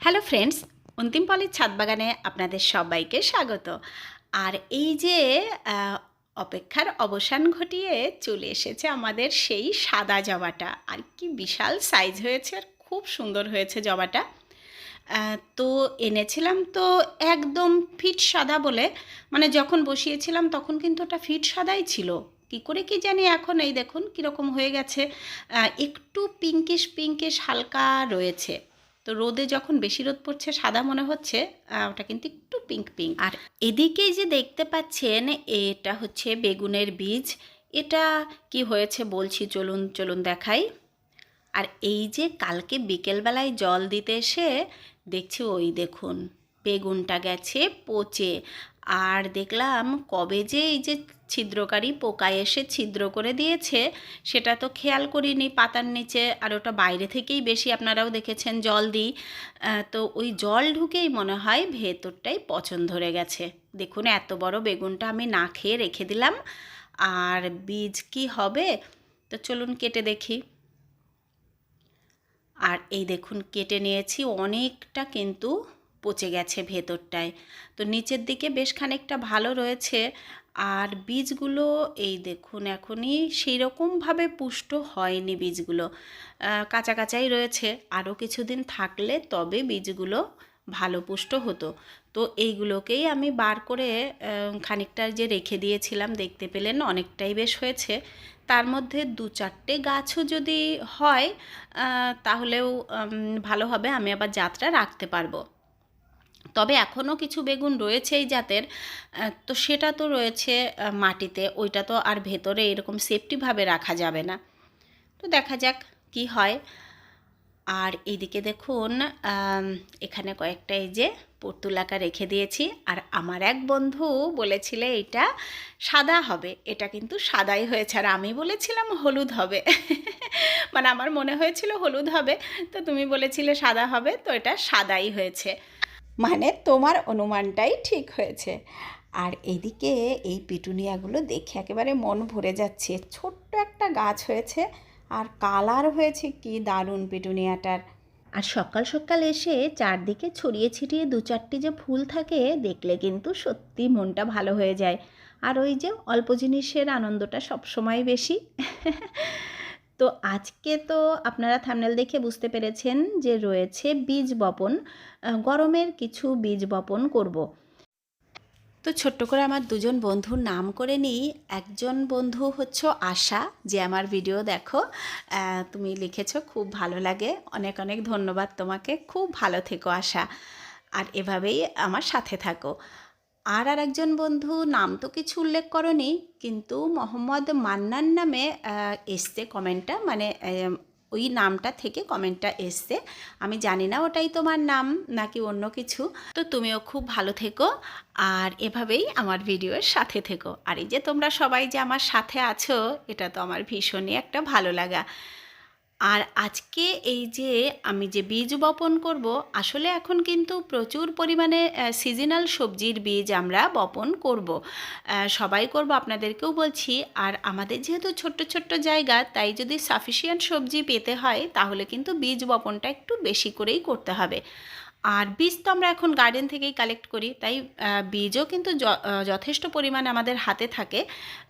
Hello friends, অন্তিম পলির ছাদ বাগানে আপনাদের সবাইকে স্বাগত। আর এই যে অপেক্ষার অবসান ঘটিয়ে চলে এসেছে আমাদের সেই সাদা জবাটা। আর কি বিশাল সাইজ হয়েছে আর খুব সুন্দর হয়েছে জবাটা। তো এনেছিলাম তো একদম ফিট সাদা বলে মানে যখন বসিয়েছিলাম তখন কিন্তু ওটা ফিট সাদাই ছিল। কি করে কি জানি এখন এই দেখুন কীরকম হয়ে গেছে। একটু পিঙ্কিশ পিঙ্কিশ হালকা রয়েছে। তো রোদে যখন বেশি রোদ পড়ছে, সাদা মনে হচ্ছে ওটা কিন্তু একটু পিঙ্ক পিঙ্ক আর এদিকে যে দেখতে পাচ্ছেন, এটা হচ্ছে বেগুনের বীজ। এটা কি হয়েছে বলছি, চলুন চলুন দেখাই। আর এই যে কালকে বিকেলবেলায় জল দিতে এসে, দেখছি ওই দেখুন, বেগুনটা গেছে পচে। আর দেখলাম কবে যে এই যে ছিদ্রকারী পোকা এসে ছিদ্র করে দিয়েছে, সেটা তো খেয়াল করিনি। পাতার নিচে আর ওটা বাইরে থেকেই বেশি আপনারাও দেখেছেন জল দিই। তো ওই জল ঢুকেই মনে হয় ভেতরটাই পচন ধরে গেছে। দেখুন এত বড় বেগুনটা আমি না খেয়ে রেখে দিলাম। আর বীজ কি হবে? তো চলুন কেটে দেখি। আর এই দেখুন কেটে নিয়েছি অনেকটা কিন্তু পচে গেছে ভেতরটায়। তো নিচের দিকে বেশ খানিকটা ভালো রয়েছে। আর বীজগুলো, এই দেখুন, এখনই সেই রকমভাবে পুষ্ট হয়নি বীজগুলো। কাঁচা কাঁচাই রয়েছে। আরও কিছুদিন থাকলে তবে বীজগুলো ভালো পুষ্ট হতো। তো এইগুলোকেই আমি বার করে খানিকটা যে রেখে দিয়েছিলাম, দেখতে পেলেন অনেকটাই বেশ হয়েছে। তার মধ্যে দু চারটে গাছও যদি হয় তাহলেও ভালো হবে। আমি আবার জাতটা রাখতে পারব। তবে এখনও কিছু বেগুন রয়েছে এই জাতের তো সেটা তো রয়েছে মাটিতে, ওইটা তো আর ভেতরে এরকম সেফটিভাবে রাখা যাবে না। তো দেখা যাক কি হয়। আর এইদিকে দেখুন এখানে কয়েকটা এই যে পর্তুলাকা রেখে দিয়েছি। আর আমার এক বন্ধু বলেছিলে এটা সাদা হবে, এটা কিন্তু সাদাই হয়েছে। আর আমি বলেছিলাম হলুদ হবে। মানে আমার মনে হয়েছিল হলুদ হবে, তো তুমি বলেছিলে সাদা হবে, তো এটা সাদাই হয়েছে। মানে তোমার অনুমানটাই ঠিক হয়েছে। আর এদিকে এই পিটুনিয়াগুলো দেখে একেবারে মন ভরে যাচ্ছে। ছোট্ট একটা গাছ হয়েছে আর কালার হয়েছে কি দারুণ পিটুনিয়াটার। আর সকাল সকাল এসে চারদিকে ছড়িয়ে ছিটিয়ে দু চারটি যে ফুল থাকে, দেখলে কিন্তু সত্যি মনটা ভালো হয়ে যায়। আর ওই যে অল্প জিনিসের আনন্দটা সবসময় বেশি। তো আজকে তো আপনারা থামনেল দেখে বুঝতে পেরেছেন যে রয়েছে বীজ বপন গরমের কিছু বীজ বপন করব। তো ছোট্ট করে আমার দুজন বন্ধুর নাম করে নিই। একজন বন্ধু হচ্ছে আশা, যে আমার ভিডিও দেখো তুমি লিখেছো, খুব ভালো লাগে। অনেক অনেক ধন্যবাদ তোমাকে। খুব ভালো থেকো আশা। আর এভাবেই আমার সাথে থাকো। আর আর একজন বন্ধু, নাম তো কিছু উল্লেখ করনি, কিন্তু মোহাম্মদ মান্নান নামে এসছে কমেন্টটা মানে ওই নামটা থেকে কমেন্টটা এসছে। আমি জানি না ওটাই তোমার নাম, নাকি অন্য কিছু। তো তুমিও খুব ভালো থেকো, আর এভাবেই আমার ভিডিওর সাথে থেকো। আর এই যে তোমরা সবাই যে আমার সাথে আছো, এটা তো আমার ভীষণই একটা ভালো লাগা। আর আজকে এই যে আমি যে বীজ বপন করব, আসলে এখন কিন্তু প্রচুর পরিমাণে সিজনাল সবজির বীজ আমরা বপন করব। সবাই করব, আপনাদেরকেও বলছি। আর আমাদের যেহেতু ছোট্ট ছোট্ট জায়গা, তাই যদি সাফিসিয়েন্ট সবজি পেতে হয়, তাহলে কিন্তু বীজ বপনটা একটু বেশি করেই করতে হবে। আর বীজ তো আমরা এখন গার্ডেন থেকেই কালেক্ট করি, তাই বীজও কিন্তু যথেষ্ট পরিমাণে আমাদের হাতে থাকে।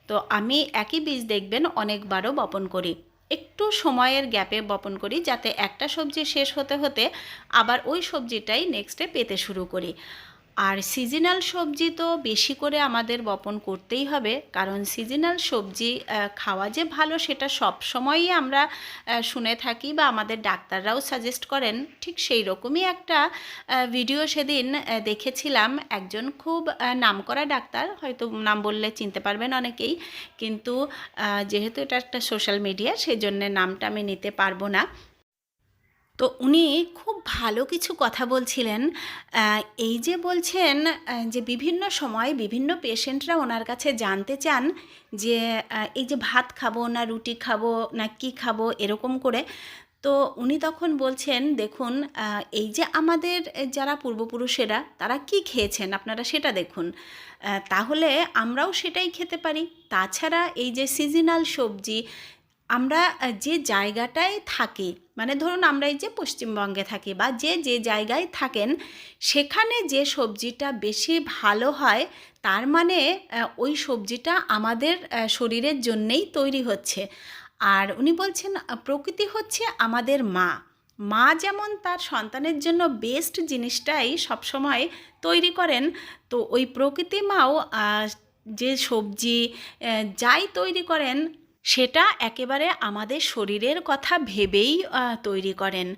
তো আমি একই বীজ দেখবেন, অনেকবারও বপন করি। একটু সময়ের গ্যাপে বপন করি যাতে একটা সবজি শেষ হতে হতে আবার ওই সবজিটাই নেক্সটে পেতে শুরু করি। আর সিজনাল সবজি তো বেশি করে আমাদের বপন করতেই হবে, কারণ সিজনাল সবজি খাওয়া যে ভালো সেটা সব সময়ই আমরা শুনে থাকি বা আমাদের ডাক্তাররাও সাজেস্ট করেন। ঠিক সেই রকমই একটা ভিডিও সেদিন দেখেছিলাম। একজন খুব নামকরা ডাক্তার, হয়তো নাম বললে চিনতে পারবেন অনেকেই, কিন্তু যেহেতু এটা একটা সোশ্যাল মিডিয়া সেই জন্য নামটা আমি নিতে পারব না। তো উনি খুব ভালো কিছু কথা বলছিলেন। এই যে বলছেন যে বিভিন্ন সময় বিভিন্ন পেশেন্টরা ওনার কাছে জানতে চান যে এই যে ভাত খাব না রুটি খাব না কি খাব এরকম করে। তো উনি তখন বলছেন, দেখুন এই যে আমাদের যারা পূর্বপুরুষেরা, তারা কি খেয়েছেন? আপনারা সেটা দেখুন। তাহলে আমরাও সেটাই খেতে পারি। তাছাড়া এই যে সিজনাল সবজি আমরা যে জায়গাটায় থাকি মানে ধরুন আমরা এই যে পশ্চিমবঙ্গে থাকি বা যে যে জায়গায় থাকেন, সেখানে যে সবজিটা বেশি ভালো হয়, তার মানে ওই সবজিটা আমাদের শরীরের জন্যেই তৈরি হচ্ছে। আর উনি বলছেন প্রকৃতি হচ্ছে আমাদের মা। মা যেমন তার সন্তানের জন্য বেস্ট জিনিসটাই সবসময় তৈরি করেন, তো ওই প্রকৃতি মাও যে সবজি যাই তৈরি করেন সেটা একেবারে আমাদের শরীরের কথা ভেবেই তৈরি করেন।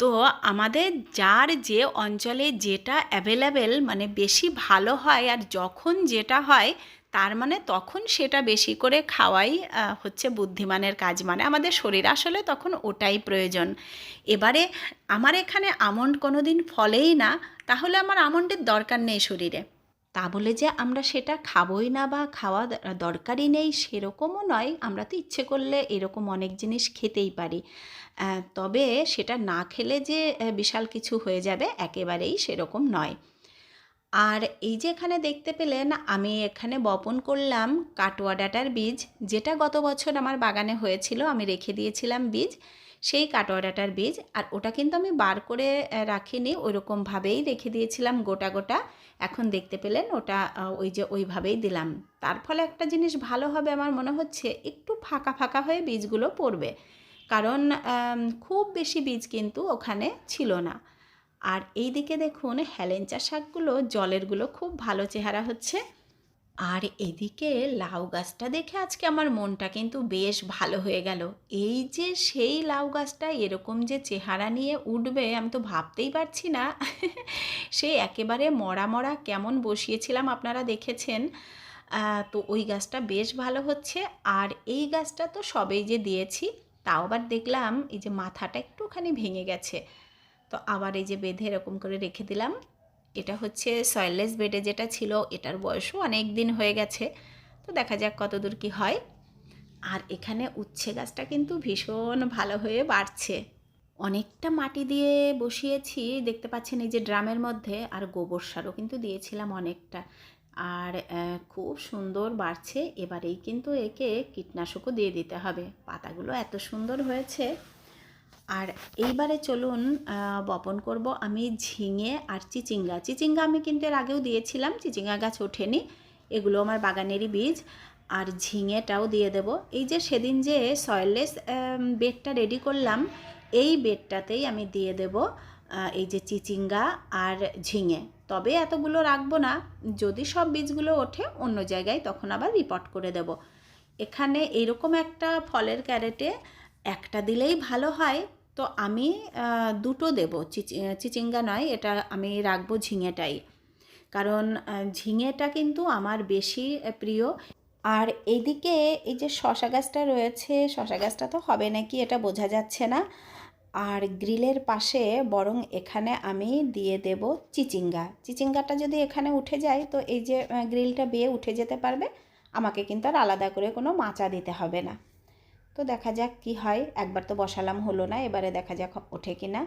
তো আমাদের যার যে অঞ্চলে যেটা অ্যাভেলেবেল মানে বেশি ভালো হয় আর যখন যেটা হয়, তার মানে তখন সেটা বেশি করে খাওয়াই হচ্ছে বুদ্ধিমানের কাজ। মানে আমাদের শরীর আসলে তখন ওটাই প্রয়োজন। এবারে আমার এখানে আমন্ড কোনো দিন ফলেই না, তাহলে আমার আমন্ডের দরকার নেই শরীরে। তা বলে যে আমরা সেটা খাবোই না বা খাওয়া দরকারই নেই সেরকমও নয়, আমরা তো ইচ্ছে করলে এরকম অনেক জিনিস খেতেই পারি। তবে সেটা না খেলে যে বিশাল কিছু হয়ে যাবে একেবারেই সেরকম নয়। আর এই যে এখানে দেখতে পেলেন, আমি এখানে বপন করলাম কাটোয়া ডাঁটার বীজ, যেটা গত বছর আমার বাগানে হয়েছিল, আমি রেখে দিয়েছিলাম বীজ। সেই কাটোয়া ডাঁটার বীজ আর ওটা কিন্তু আমি বার করে রাখিনি, ওইরকমভাবেই রেখে দিয়েছিলাম গোটা গোটা। এখন দেখতে পেলেন ওটা ওই যে ওইভাবেই দিলাম। তার ফলে একটা জিনিস ভালো হবে আমার মনে হচ্ছে, একটু ফাঁকা ফাঁকা হয়ে বীজগুলো পড়বে। কারণ খুব বেশি বীজ কিন্তু ওখানে ছিল না। আর এই দিকে দেখুন, হেলেঞ্চা শাকগুলো, জলেরগুলো খুব ভালো চেহারা হচ্ছে। আর এদিকে লাউ গাছটা দেখে আজকে আমার মনটা কিন্তু বেশ ভালো হয়ে গেল। এই যে সেই লাউ গাছটা এরকম যে চেহারা নিয়ে উঠবে আমি তো ভাবতেই পারছি না। সেই একেবারে মরা মরা কেমন বসিয়েছিলাম আপনারা দেখেছেন। তো ওই গাছটা বেশ ভালো হচ্ছে। আর এই গাছটা তো সবেই যে দিয়েছি, তাও আবার দেখলাম এই যে মাথাটা একটুখানি ভেঙে গেছে। তো আবার এই যে বেঁধে এরকম করে রেখে দিলাম। এটা হচ্ছে সয়েললেস বেডে যেটা ছিল, এটার বয়সও অনেক দিন হয়ে গেছে। তো দেখা যাক কত দূর কী হয়। আর এখানে উচ্ছে গাছটা কিন্তু ভীষণ ভালো হয়ে বাড়ছে। অনেকটা মাটি দিয়ে বসিয়েছি, দেখতে পাচ্ছেন এই যে ড্রামের মধ্যে, আর গোবর সারও কিন্তু দিয়েছিলাম অনেকটা। আর খুব সুন্দর বাড়ছে, এবারেই কিন্তু একে কীটনাশকও দিয়ে দিতে হবে। পাতাগুলো এত সুন্দর হয়েছে। আর এইবারে চলুন বপন করব আমি ঝিঙে আর চিচিঙ্গা। চিচিঙ্গা আমি কিন্তু এর আগেও দিয়েছিলাম, চিচিঙ্গা গাছ ওঠেনি, এগুলো আমার বাগানেরই বীজ। আর ঝিঙেটাও দিয়ে দেব। এই যে সেদিন যে সয়েললেস বেডটা রেডি করলাম, এই বেডটাতেই আমি দিয়ে দেব এই যে চিচিঙ্গা আর ঝিঙে। তবে এতগুলো রাখব না, যদি সব বীজগুলো ওঠে, অন্য জায়গায় তখন আবার রিপোর্ট করে দেব। এখানে এরকম একটা ফলের ক্যারেটে একটা দিলেই ভালো হয়, তো আমি দুটো দেবো। চিচি চিচিঙ্গা নয়, এটা আমি রাখব ঝিঙেটাই। কারণ ঝিঙেটা কিন্তু আমার বেশি প্রিয়। আর এদিকে এই যে শশা গাছটা রয়েছে, শশা গাছটা তো হবে নাকি এটা বোঝা যাচ্ছে না। আর গ্রিলের পাশে বরং এখানে আমি দিয়ে দেব চিচিঙ্গা। চিচিঙ্গাটা যদি এখানে উঠে যায়, তো এই যে গ্রিলটা বেয়ে উঠে যেতে পারবে, আমাকে কিন্তু আর আলাদা করে কোনো মাচা দিতে হবে না। তো দেখা যাক কি হয়। একবার তো বসালাম, হলো না, এবারে দেখা যাক ওঠে কি না।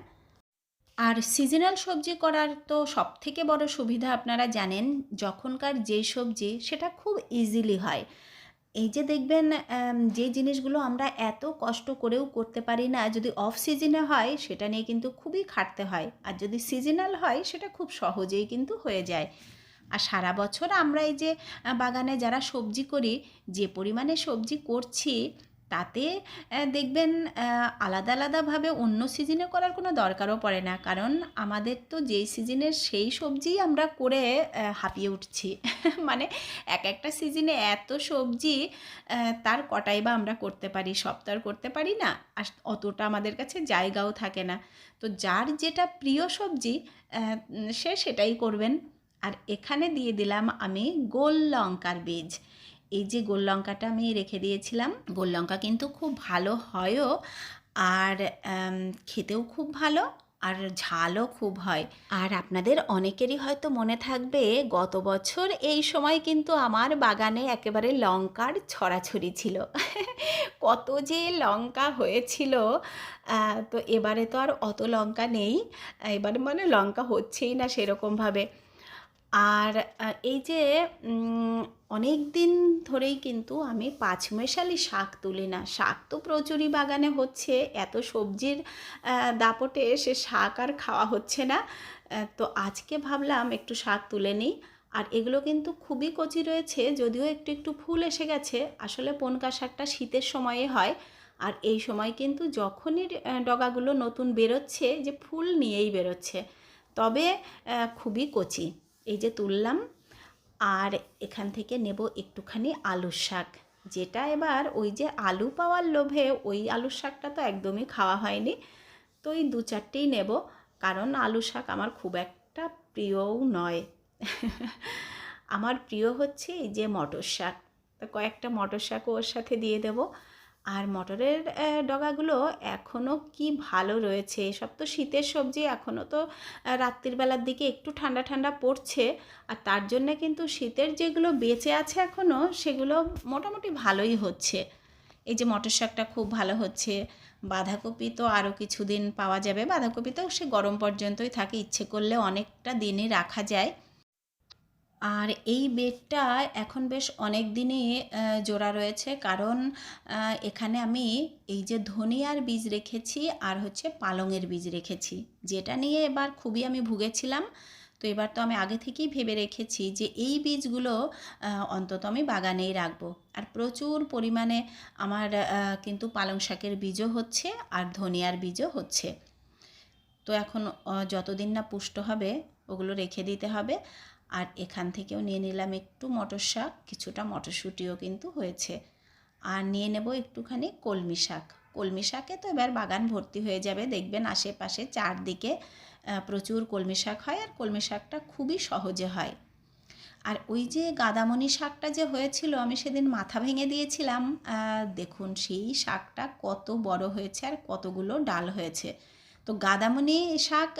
আর সিজনাল সবজি করার তো সব থেকে বড় সুবিধা আপনারা জানেন, যখনকার যে সবজি সেটা খুব ইজিলি হয়। এই যে দেখবেন যে জিনিসগুলো আমরা এত কষ্ট করেও করতে পারি না, যদি অফ সিজনে হয়, সেটা নিয়ে কিন্তু খুবই খাটতে হয়। আর যদি সিজনাল হয়, সেটা খুব সহজেই কিন্তু হয়ে যায়। আর সারা বছর আমরা এই যে বাগানে যারা সবজি করি, যে পরিমাণে সবজি করছি তাতে দেখবেন আলাদা আলাদাভাবে অন্য সিজনে করার কোনো দরকারও পড়ে না। কারণ আমাদের তো যেই সিজনের সেই সবজিই আমরা করে হাঁপিয়ে উঠছি। মানে এক একটা সিজনে এত সবজি তার কটাই বা আমরা করতে পারি আর করতে পারি না। আর অতটা আমাদের কাছে জায়গাও থাকে না। তো যার যেটা প্রিয় সবজি সে সেটাই করবেন। আর এখানে দিয়ে দিলাম আমি গোল লঙ্কার বীজ। এই যে গোল লঙ্কাটা আমি রেখে দিয়েছিলাম, গোল লঙ্কা কিন্তু খুব ভালো হয়ও আর খেতেও খুব ভালো আর ঝালও খুব হয়। আর আপনাদের অনেকেরই হয়তো মনে থাকবে, গত বছর এই সময় কিন্তু আমার বাগানে একেবারে লঙ্কার ছড়াছড়ি ছিল। কত যে লঙ্কা হয়েছিল তো এবারে তো আর অত লঙ্কা নেই। এবারে মানে লঙ্কা হচ্ছেই না সেরকমভাবে। আর এই যে অনেক দিন ধরেই কিন্তু আমি পাঁচমেশালি শাক তুলি না। শাক তো প্রচুরই বাগানে হচ্ছে, এত সবজির দাপটে সে শাক আর খাওয়া হচ্ছে না। তো আজকে ভাবলাম একটু শাক তুলে নিই। আর এগুলো কিন্তু খুবই কচি রয়েছে, যদিও একটু একটু ফুল এসে গেছে। আসলে পনকা শাকটা শীতের সময়ে হয়। আর এই সময় কিন্তু যখনই ডগাগুলো নতুন বেরোচ্ছে, যে ফুল নিয়েই বেরোচ্ছে। তবে খুবই কচি। এই যে তুললাম, আর এখান থেকে নেব একটুখানি আলুর শাক। যেটা এবার ওই যে আলু পাওয়ার লোভে ওই আলুর শাকটা তো একদমই খাওয়া হয়নি। তো এই দু চারটেই নেব, কারণ আলু শাক আমার খুব একটা প্রিয়ও নয়। আমার প্রিয় হচ্ছে এই যে মটর শাক। তো কয়েকটা মটর শাকও ওর সাথে দিয়ে দেব। আর মটরের ডগাগুলো এখনও কি ভালো রয়েছে? সব তো শীতের সবজি এখনও তো আহ, রাত্রির বেলার দিকে একটু ঠান্ডা ঠান্ডা পড়ছে। আর তার জন্য কিন্তু শীতের যেগুলো বেঁচে আছে এখনও সেগুলো মোটামুটি ভালোই হচ্ছে। এই যে মটর শাকটা খুব ভালো হচ্ছে। বাঁধাকপি তো আরও কিছুদিন পাওয়া যাবে। বাঁধাকপি তো সে গরম পর্যন্তই থাকে ইচ্ছে করলে অনেকটা দিনই রাখা যায়। আর এই বেডটা এখন বেশ অনেক দিনই জোড়া রয়েছে। কারণ এখানে আমি এই যে ধনিয়ার বীজ রেখেছি আর হচ্ছে পালংয়ের বীজ রেখেছি। যেটা নিয়ে এবার খুবই আমি ভুগেছিলাম। তো এবার তো আমি আগে থেকেই ভেবে রেখেছি যে এই বীজগুলো অন্তত আমি বাগানেই রাখব। আর প্রচুর পরিমাণে আমার কিন্তু পালং শাকের বীজও হচ্ছে আর ধনিয়ার বীজও হচ্ছে। তো এখন যতদিন না পুষ্ট হবে, ওগুলো রেখে দিতে হবে। আর এখান থেকেও নিয়ে নিলাম একটু মটর শাক কিছুটা মটরশুঁটিও কিন্তু হয়েছে। আর নিয়ে নেব একটুখানি কলমি শাক। কলমি শাকে তো এবার বাগান ভর্তি হয়ে যাবে, দেখবেন আশেপাশে চারদিকে প্রচুর কলমি শাক হয় আর কলমি শাকটা খুবই সহজে হয়। আর ওই যে গাদামণি শাকটা যে হয়েছিল, আমি সেদিন মাথা ভেঙে দিয়েছিলাম। দেখুন সেই শাকটা কত বড় হয়েছে আর কতগুলো ডাল হয়েছে। তো গাদামণি শাক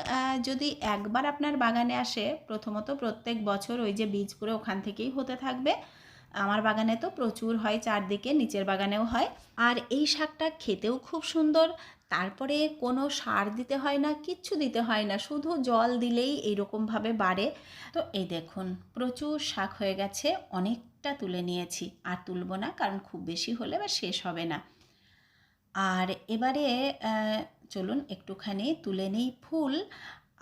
যদি একবার আপনার বাগানে আসে, প্রথমত প্রত্যেক বছর ওই যে বীজ করে ওখান থেকেই হতে থাকবে। আমার বাগানে তো প্রচুর হয়, চারদিকে নিচের বাগানেও হয়। আর এই শাকটা খেতেও খুব সুন্দর, তারপরে কোনো সার দিতে হয় না, কিচ্ছু দিতে হয় না, শুধু জল দিলেই এইরকমভাবে বাড়ে। তো এই দেখুন, প্রচুর শাক হয়ে গেছে, অনেকটা তুলে নিয়েছি। আর তুলব না, কারণ খুব বেশি হলে বা শেষ হবে না। আর এবারে চলুন একটুখানি তুলে নিই ফুল।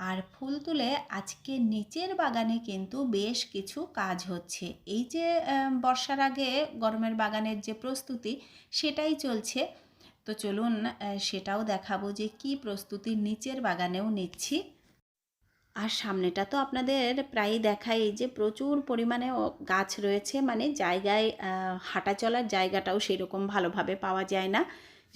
আর ফুল তুলে আজকে নিচের বাগানে কিন্তু বেশ কিছু কাজ হচ্ছে। এই যে বর্ষার আগে গরমের বাগানের যে প্রস্তুতি, সেটাই চলছে। তো চলুন সেটাও দেখাবো যে কি প্রস্তুতি নিচের বাগানেও নিচ্ছি। আর সামনেটা তো আপনাদের প্রায়ই দেখায় এই যে প্রচুর পরিমাণে গাছ রয়েছে। মানে জায়গায় হাঁটা চলার জায়গাটাও সেরকম ভালোভাবে পাওয়া যায় না।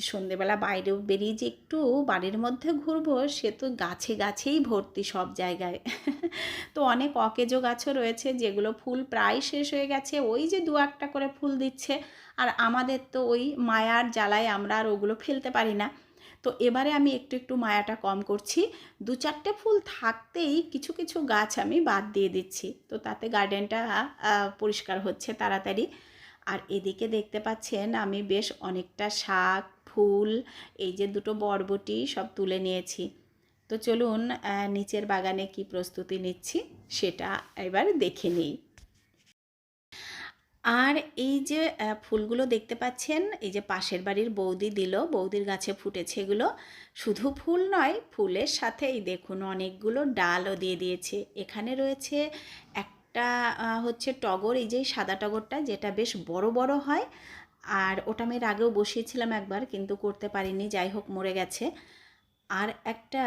সন্ধেবেলা বাইরেও বেরিয়ে যে একটু বাড়ির মধ্যে ঘুরবো, সে তো গাছে গাছেই ভর্তি সব জায়গায়। তো অনেক অকেজো গাছও রয়েছে যেগুলো ফুল প্রায় শেষ হয়ে গেছে, ওই যে দু একটা করে ফুল দিচ্ছে। আর আমাদের তো ওই মায়ার জ্বালায় আমরা আর ওগুলো ফেলতে পারি না। তো এবারে আমি একটু একটু মায়াটা কম করছি। দু চারটে ফুল থাকতেই কিছু কিছু গাছ আমি বাদ দিয়ে দিচ্ছি। তো তাতে গার্ডেনটা পরিষ্কার হচ্ছে তাড়াতাড়ি। আর এদিকে দেখতে পাচ্ছেন আমি বেশ অনেকটা শাক ফুল, এই যে দুটো বরবটি সব তুলে নিয়েছি। তো চলুন নিচের বাগানে কি প্রস্তুতি নিচ্ছি সেটা এবার দেখে নিই। আর এই যে ফুলগুলো দেখতে পাচ্ছেন, এই যে পাশের বাড়ির বৌদি দিল, বৌদির গাছে ফুটেছে এগুলো। শুধু ফুল নয়, ফুলের সাথে এই দেখুন অনেকগুলো ডালও দিয়ে দিয়েছে। এখানে রয়েছে একটা হচ্ছে টগর, এই যে সাদা টগরটা, যেটা বেশ বড় বড় হয়। আর ওটা আমি এর আগেও বসিয়েছিলাম একবার, কিন্তু করতে পারিনি, যাই হোক মরে গেছে। আর একটা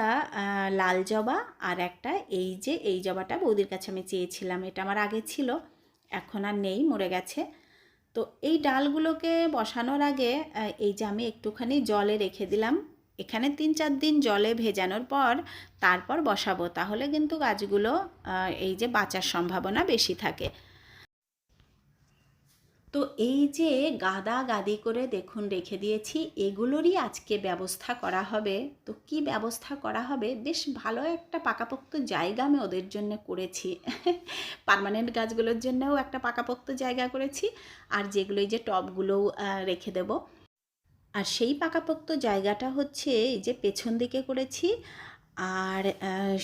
লাল জবা, আর একটা এই যে, এই জবাটা বৌদির কাছে আমি চেয়েছিলাম। এটা আমার আগে ছিল, এখন আর নেই, মরে গেছে। তো এই ডালগুলোকে বসানোর আগে এই যে আমি একটুখানি জলে রেখে দিলাম। এখানে তিন চার দিন জলে ভেজানোর পর তারপর বসাবো, তাহলে কিন্তু গাছগুলো এই যে বাঁচার সম্ভাবনা বেশি থাকে। তো এই যে গাদা গাদি করে দেখুন, রেখে দিয়েছি, এগুলোরই আজকে ব্যবস্থা করা হবে। তো কি ব্যবস্থা করা হবে? বেশ ভালো একটা পাকাপোক্ত জায়গা আমি ওদের জন্য করেছি। পার্মানেন্ট গাছগুলোর জন্যও একটা পাকাপোক্ত জায়গা করেছি। আর যেগুলো এই যে টবগুলোও রেখে দেব। আর সেই পাকাপোক্ত জায়গাটা হচ্ছে এই যে পেছন দিকে করেছি। আর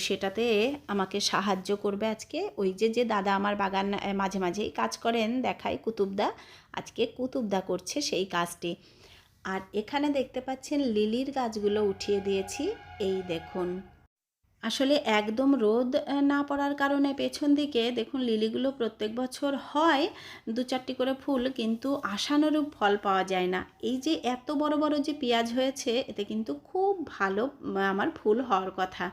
সেটাতে আমাকে সাহায্য করবে আজকে। ওই যে যে দাদা আমার বাগান মাঝে মাঝেই কাজ করেন, দেখায় কুতুবদা। আজকে কুতুবদা করছে সেই কাজটি আর এখানে দেখতে পাচ্ছেন লিলির গাছগুলো উঠিয়ে দিয়েছি। এই দেখুন। আসলে একদম রোদ না পড়ার কারণে পেছন দিকে দেখুন লিলিগুলো প্রত্যেক বছর হয় দু চারটি করে ফুল কিন্তু আশানুরূপ ফল পাওয়া যায় না। এই যে এত বড় বড় যে পেঁয়াজ হয়েছে, এতে কিন্তু খুব ভালো আমার ফুল হওয়ার কথা।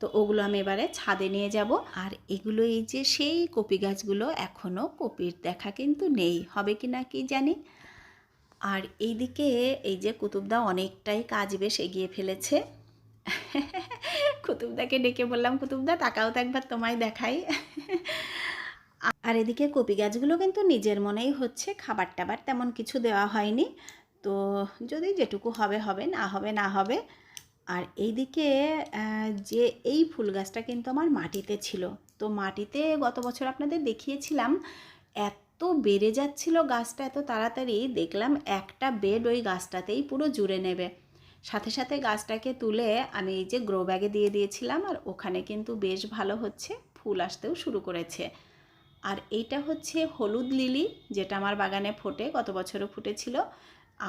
তো ওগুলো আমি এবারে ছাদে নিয়ে যাব। আর এগুলো এই যে সেই কপি গাছগুলো এখনও কপির দেখা কিন্তু নেই। হবে কি না কি জানি? আর এইদিকে এই যে কুতুবদা অনেকটাই কাজ বেশ এগিয়ে ফেলেছে। কুতুবদাকে ডেকে বললাম, কুতুবদা, তাকাও তো একবার, তোমায় দেখাই। আর এদিকে কপি গাছগুলো কিন্তু নিজের মনেই হচ্ছে খাবার টাবার তেমন কিছু দেওয়া হয়নি। তো যদি যেটুকু হবে হবে, না হবে না হবে। আর এইদিকে যে এই ফুল গাছটা কিন্তু আমার মাটিতে ছিল। তো মাটিতে গত বছর আপনাদের দেখিয়েছিলাম, এত বেড়ে যাচ্ছিল গাছটা, এত তাড়াতাড়ি দেখলাম একটা বেড ওই গাছটাতেই পুরো জুড়ে নেবে। সাথে সাথে গাছটাকে তুলে আমি এই যে গ্রো ব্যাগে দিয়ে দিয়েছিলাম আর ওখানে কিন্তু বেশ ভালো হচ্ছে, ফুল আসতেও শুরু করেছে। আর এইটা হচ্ছে হলুদ লিলি, যেটা আমার বাগানে ফোটে, গত বছরও ফুটেছিল।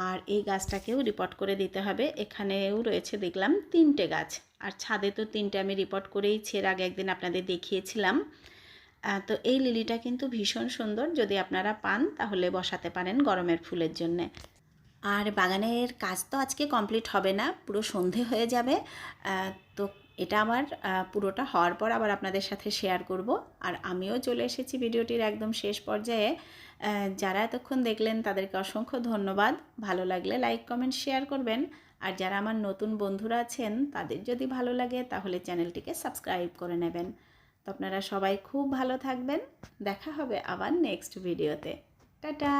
আর এই গাছটাকেও রিপোর্ট করে দিতে হবে। এখানেও রয়েছে দেখলাম তিনটে গাছ। আর ছাদে তো তিনটে আমি রিপোর্ট করেইছি এর আগে একদিন আপনাদের দেখিয়েছিলাম। তো এই লিলিটা কিন্তু ভীষণ সুন্দর। যদি আপনারা পান তাহলে বসাতে পারেন গরমের ফুলের জন্যে। আর বাগানের কাজ তো আজকে কমপ্লিট হবে না, পুরো সন্ধে হয়ে যাবে। তো এটা আমার পুরোটা হওয়ার পর আবার আপনাদের সাথে শেয়ার করব। আর আমিও চলে এসেছি ভিডিওটির একদম শেষ পর্যায়ে। যারা এতক্ষণ দেখলেন তাদেরকে অসংখ্য ধন্যবাদ। ভালো লাগলে লাইক কমেন্ট শেয়ার করবেন। আর যারা আমার নতুন বন্ধুরা আছেন, তাদের যদি ভালো লাগে তাহলে চ্যানেলটিকে সাবস্ক্রাইব করে নেবেন। তো আপনারা সবাই খুব ভালো থাকবেন। দেখা হবে আবার নেক্সট ভিডিওতে টাটা!